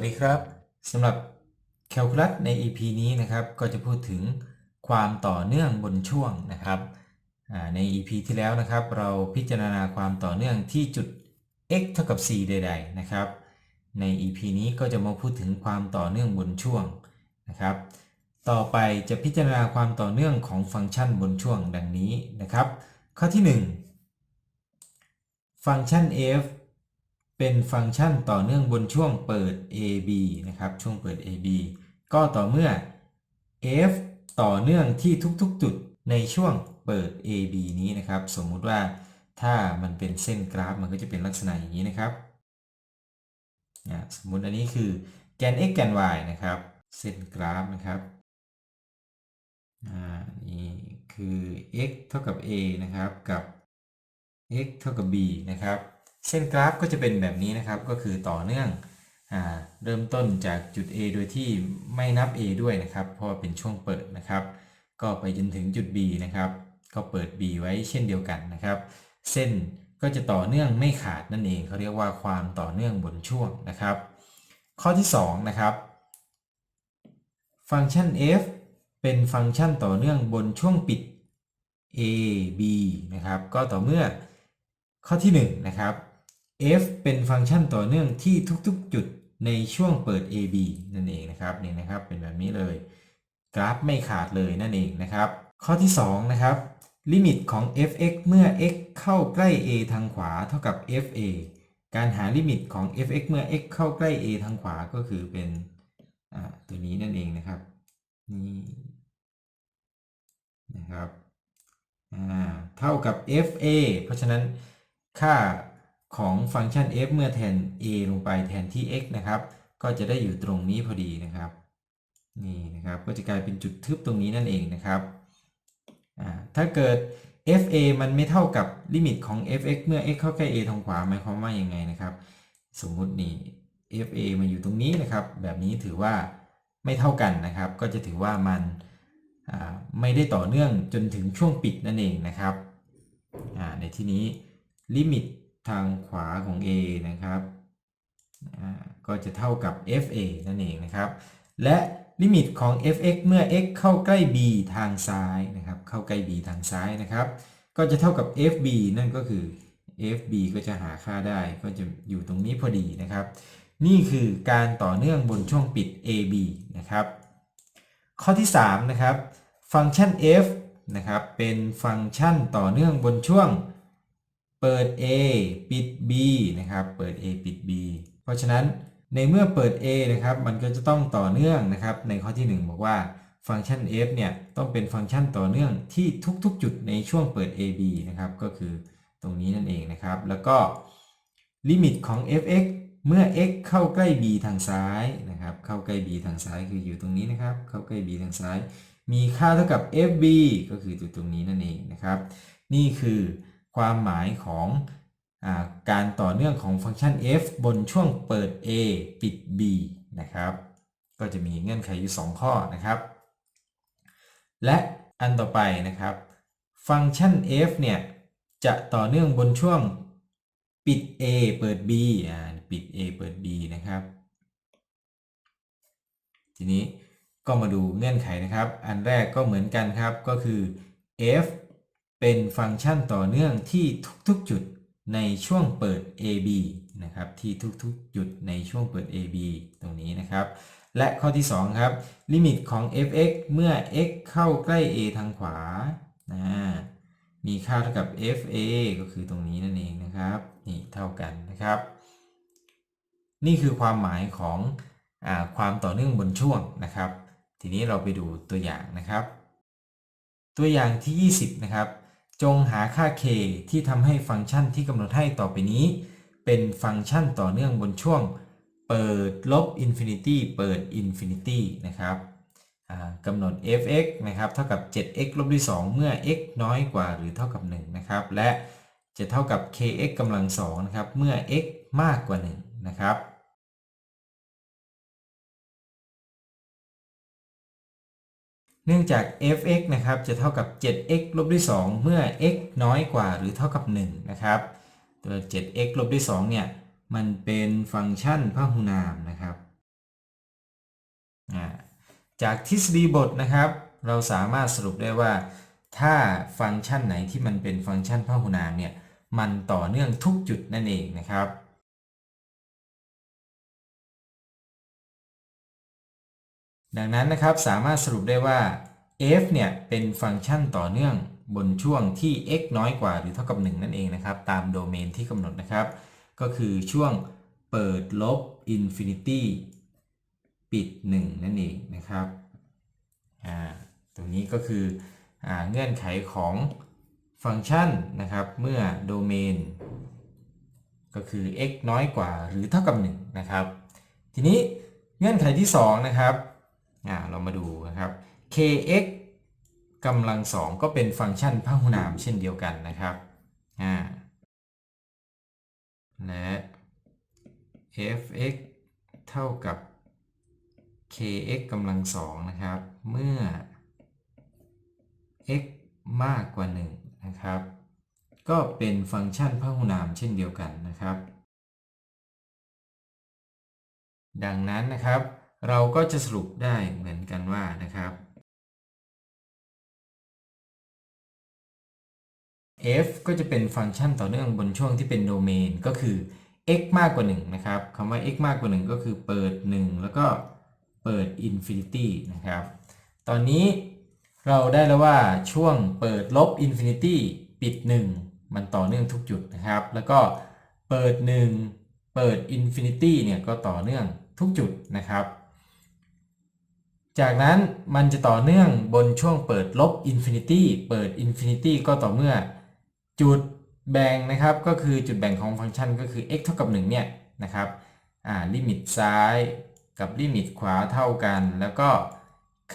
วัสดีครับสำหรับแคลคูลัสใน EP นี้นะครับก็จะพูดถึงความต่อเนื่องบนช่วงนะครับใน EP ที่แล้วนะครับ เราพิจารณาความต่อเนื่องที่จุด x เท่ากับ c ใด ๆ นะครับ ใน EP นี้ก็จะมาพูดถึงความต่อเนื่องบนช่วงนะครับ ต่อไปจะพิจารณาความต่อเนื่องของฟังก์ชันบนช่วงดังนี้นะครับ ข้อที่ 1 ฟังก์ชัน f เป็นฟังก์ชันต่อเนื่องบนช่วงเปิด AB นะครับช่วงเปิด AB ก็ต่อเมื่อ f ต่อเนื่องที่ทุกๆ จุดในช่วงเปิด AB นี้นะครับ สมมุติว่าถ้ามันเป็นเส้นกราฟมันก็จะเป็นลักษณะอย่างนี้นะครับสมมุติอันนี้คือแกน x แกน y นะครับ เส้นกราฟนะครับอ่านี่คือ x เท่ากับ a นะครับกับ x เท่ากับ b นะครับ เส้นกราฟก็จะเป็นแบบนี้นะครับ ก็คือต่อเนื่องอเริ่มต้นจากจุด A โดยที่ไม่นับ A ด้วยนะครับ เพราะเป็นช่วงเปิดนะครับ ก็ไปจนถึงจุด B นะครับ ก็เปิด B ไว้เช่นเดียวกันนะครับ เส้นก็จะต่อเนื่องไม่ขาดนั่นเองเขาเรียกว่าความต่อเนื่องบนช่วงนะครับ ข้อที่2นะครับ ฟังก์ชัน f เป็นฟังก์ชันต่อเนื่องบนช่วงปิด a b นะครับ ก็ต่อเมื่อข้อที่1นะครับ f เป็นฟังก์ชันต่อเนื่องที่ทุกๆ จุดในช่วงเปิด ab นั่นเองนะครับนี่นะครับเป็นแบบนี้เลย กราฟไม่ขาดเลยนั่นเองนะครับ ข้อที่2นะครับลิมิตของ f(x) เมื่อ x เข้าใกล้ a ทางขวาเท่ากับ fa การหาลิมิตของ f(x) เมื่อ x เข้าใกล้ a ทางขวาก็คือเป็นตัวนี้นั่นเองนะครับนี่นะครับเท่ากับ fa เพราะฉะนั้นค่า ของฟังก์ชัน f เมื่อแทน a ลงไปแทนที่ x นะครับ ก็จะได้อยู่ตรงนี้พอดีนะครับนี่นะครับก็จะกลายเป็นจุดทึบตรงนี้นั่นเองนะครับถ้าเกิด fa มันไม่เท่ากับลิมิตของ fx เมื่อ x เข้าใกล้ a ทางขวาหมายความว่ายังไงนะครับ สมมุตินี่ fa มาอยู่ตรงนี้นะครับ แบบนี้ถือว่าไม่เท่ากันนะครับ ก็จะถือว่ามันไม่ได้ต่อเนื่องจนถึงช่วงปิดนั่นเองนะครับในที่นี้ลิมิต ทางขวาของ a นะครับก็จะเท่ากับ fa นั่นเองนะครับ และลิมิตของ f(x) เมื่อ x เข้าใกล้ b ทางซ้ายนะครับ เข้าใกล้ b ทางซ้ายนะครับ ก็จะเท่ากับ fb นั่นก็คือ fb ก็จะหาค่าได้ ก็จะอยู่ตรงนี้พอดีนะครับ นี่คือการต่อเนื่องบนช่วงปิด ab นะครับ ข้อที่3นะครับ ฟังก์ชัน f นะครับ เป็นฟังก์ชันต่อเนื่องบนช่วง เปิด a ปิด b นะครับ เปิด a ปิด b เพราะฉะนั้นในเมื่อเปิด a นะครับ มันก็จะต้องต่อเนื่องนะครับ ในข้อที่ 1 บอกว่าฟังก์ชัน f เนี่ยต้องเป็นฟังก์ชันต่อเนื่องที่ทุกๆ จุดในช่วงเปิด ab นะครับ ก็คือตรงนี้นั่นเองนะครับ แล้วก็ลิมิตของ fx เมื่อ x เข้าใกล้ b ทางซ้ายนะครับ เข้าใกล้ b ทางซ้ายคืออยู่ตรงนี้นะครับ เข้าใกล้ b ทางซ้าย มีค่าเท่ากับ fb ก็คือจุดตรงนี้นั่นเองนะครับ นี่คือ ความหมายของอการต่อเนื่องของฟังก์ชัน f บนช่วงเปิด a ปิด b นะครับ ก็จะมีเงื่อนไขอยู่ 2 ข้อนะครับ และอันต่อไปนะครับ ฟังก์ชัน f เนี่ยจะต่อเนื่องบนช่วงปิด a เปิด b อ่าปิด a เปิด b นะครับ ทีนี้ก็มาดูเงื่อนไขนะครับ อันแรกก็เหมือนกันครับก็คือ f เป็นฟังก์ชันต่อเนื่องที่ทุกๆจุดในช่วงเปิด AB นะครับที่ทุกๆจุดในช่วงเปิด AB ตรงนี้นะครับ และข้อที่ 2 ครับ ลิมิตของ fx เมื่อ x เข้าใกล้ a ทางขวานะมีค่าเท่ากับ fa ก็คือตรงนี้นั่นเองนะครับนี่เท่ากันนะครับ นี่คือความหมายของอความต่อเนื่องบนช่วงนะครับ ทีนี้เราไปดูตัวอย่างนะครับ ตัวอย่างที่ 20 นะครับ จงหาค่า k ที่ทำให้ฟังก์ชันที่กำหนดให้ต่อไปนี้ เป็นฟังก์ชันต่อเนื่องบนช่วง เปิดลบอินฟินิตี้เปิดอินฟินิตี้นะครับกำหนด f(x) นะครับ เท่ากับ 7x ลบด้วย 2 เมื่อ x น้อยกว่าหรือเท่ากับ 1 นะครับ และจะเท่ากับ kx กำลัง2นะครับ เมื่อ x มากกว่า 1 นะครับ เนื่องจาก f(x) นะครับจะเท่ากับ 7x ลบด้วย 2 เมื่อ x น้อยกว่าหรือเท่ากับ 1 นะครับตัว 7x ลบด้วย 2 เนี่ย มันเป็นฟังก์ชันพหุนามนะครับ จากทฤษฎีบทนะครับ เราสามารถสรุปได้ว่า ถ้าฟังก์ชันไหนที่มันเป็นฟังก์ชันพหุนามเนี่ย มันต่อเนื่องทุกจุดนั่นเองนะครับ ดังนั้นนะครับสามารถสรุปได้ว่า f เนี่ยเป็นฟังก์ชันต่อเนื่องบนช่วงที่ x น้อยกว่าหรือเท่ากับ 1 นั่นเองนะครับ ตามโดเมนที่กำหนดนะครับ ก็คือช่วงเปิดลบอินฟินิตี้ปิด 1 นั่นเองนะครับอ่าตรงนี้ก็คืออ่าเงื่อนไขของฟังก์ชันนะครับ เมื่อโดเมนก็คือ x น้อยกว่าหรือเท่ากับ 1 นะครับ ทีนี้เงื่อนไขที่ 2 นะครับ อ่าเรามาดูนะครับ kx กำลังสองก็เป็นฟังก์ชันพหุนามเช่นเดียวกันนะครับอ่าและ fx เท่ากับ kx กำลังสองนะครับ เมื่อ x มากกว่า1นะครับ ก็เป็นฟังก์ชันพหุนามเช่นเดียวกันนะครับ ดังนั้นนะครับ เราก็จะสรุปได้เหมือนกันว่านะครับ f ก็จะเป็นฟังก์ชันต่อเนื่องบนช่วงที่เป็นโดเมนก็คือ x มากกว่า 1 นะครับคำว่า x มากกว่า 1 ก็คือเปิด 1 แล้วก็เปิด infinity นะครับ ตอนนี้เราได้แล้วว่าช่วงเปิดลบ infinity ปิด 1 มันต่อเนื่องทุกจุดนะครับ แล้วก็เปิด 1 เปิด infinity เนี่ยก็ต่อเนื่องทุกจุดนะครับ จากนั้นมันจะต่อเนื่องบนช่วงเปิดลบ infinity เปิด infinity ก็ต่อเมื่อ จุดแบ่งนะครับก็คือจุดแบ่งของฟังก์ชันก็คือ x เท่ากับ1เนี่ยนะครับอ่าลิมิตซ้ายกับลิมิตขวาเท่ากัน แล้วก็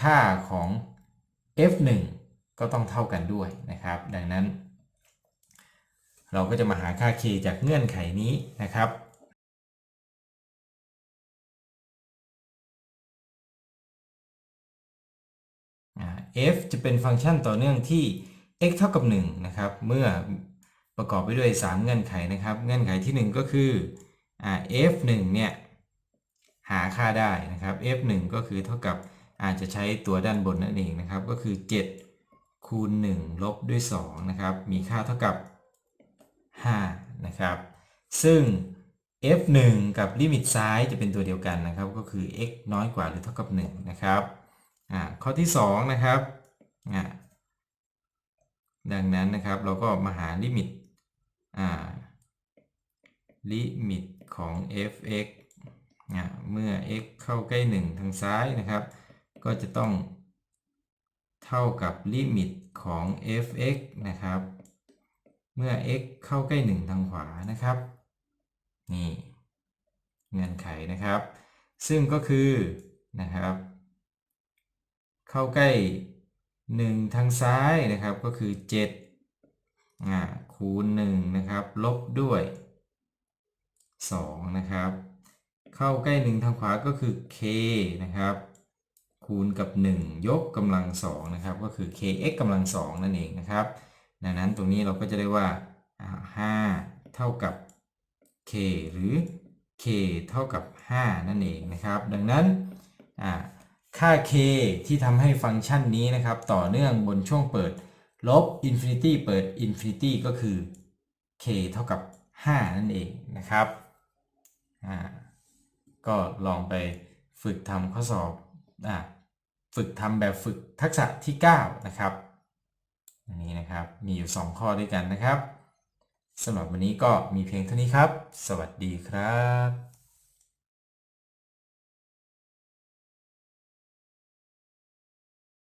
ค่าของ f1 ก็ต้องเท่ากันด้วยนะครับ ดังนั้น เราก็จะมาหาค่า k จากเงื่อนไขนี้นะครับ f จะเป็นฟังก์ชันต่อเนื่องที่ x เท่ากับ1นะครับ เมื่อประกอบไปด้วย 3 เงื่อนไขนะครับ เงื่อนไขที่ 1 ก็คืออ f1 เนี่ยหาค่าได้นะครับ f1 ก็คือเท่ากับอาจจะใช้ตัวด้านบนนั่นเองนะครับ ก็คือ 7 คูณ 1 ลบด้วย2นะครับ มีค่าเท่ากับ 5 นะครับ ซึ่ง f1 กับลิมิตซ้ายจะเป็นตัวเดียวกันนะครับ ก็คือ x น้อยกว่าหรือเท่ากับ 1 นะครับ อ่าข้อที่2นะครับอ่าดังนั้นนะครับเราก็มาหาลิมิตอ่าลิมิตของ f(x) เมื่อ x เข้าใกล้ 1 ทางซ้ายนะครับ ก็จะต้องเท่ากับลิมิตของ f(x) นะครับ เมื่อ x เข้าใกล้ 1 ทางขวานะครับ นี่เงื่อนไขนะครับ ซึ่งก็คือนะครับ เข้าใกล้ 1 ทางซ้ายนะครับก็คือ7อ่าคูณ1นะครับลบด้วย 2 นะครับ เข้าใกล้ 1 ทางขวาก็คือ k นะครับคูณกับ 1 ยกกำลัง2นะครับก็คือ kx กำลัง2นั่นเองนะครับดังนั้นตรงนี้เราก็จะได้ว่า 5 เท่ากับ k หรือ k เท่ากับ 5 นั่นเองนะครับ ดังนั้น ค่า k ที่ทำให้ฟังก์ชันนี้นะครับ ต่อเนื่องบนช่วงเปิด ลบ infinity เปิด infinity ก็คือ k เท่ากับ 5 นั่นเองนะครับก็ลองไปฝึกทำข้อสอบอฝึกทำแบบฝึกทักษะที่ 9 นะครับอันนี้นะครับมีอยู่ 2 ข้อด้วยกันนะครับสำหรับวันนี้ก็มีเพียงเท่านี้ครับ สวัสดีครับ